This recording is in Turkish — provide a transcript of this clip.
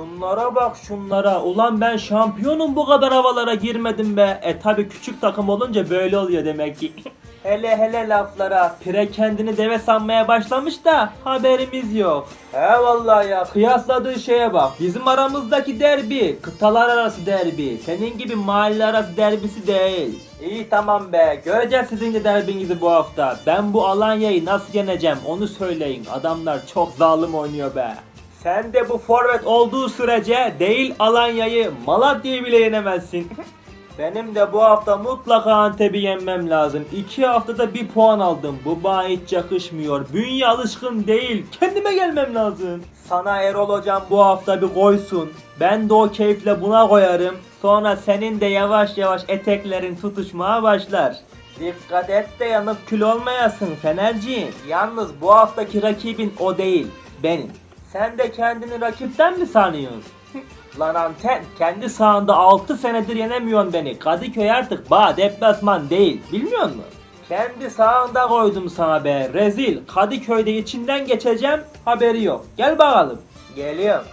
Şunlara bak şunlara. Ulan ben şampiyonum bu kadar havalara girmedim be. E tabi küçük takım olunca böyle oluyor demek ki. hele hele laflara. Pire kendini deve sanmaya başlamış da haberimiz yok. He vallahi ya kıyasladığı şeye bak. Bizim aramızdaki derbi kıtalar arası derbi. Senin gibi mahalle arası derbisi değil. İyi tamam be. Göreceğiz sizin de derbinizi bu hafta. Ben bu Alanya'yı nasıl yeneceğim onu söyleyin. Adamlar çok zalim oynuyor be. Sen de bu forvet olduğu sürece değil Alanya'yı Malatya'yı bile yenemezsin. Benim de bu hafta mutlaka Antep'i yenmem lazım. İki haftada bir puan aldım. Bu bana hiç yakışmıyor. Bünye alışkın değil. Kendime gelmem lazım. Sana Erol hocam bu hafta bir koysun. Ben de o keyifle buna koyarım. Sonra senin de yavaş yavaş eteklerin tutuşmaya başlar. Dikkat et de yanıp kül olmayasın Fenerciğim. Yalnız bu haftaki rakibin o değil. Benim. Sen de kendini rakipten mi sanıyorsun? Lan anten kendi sahanda 6 senedir yenemiyorsun beni. Kadıköy artık bağ deplasman değil. Bilmiyor musun? Kendi sahanda koydum sana be. Rezil. Kadıköy'de içinden geçeceğim. Haberi yok. Gel bakalım. Geliyorum.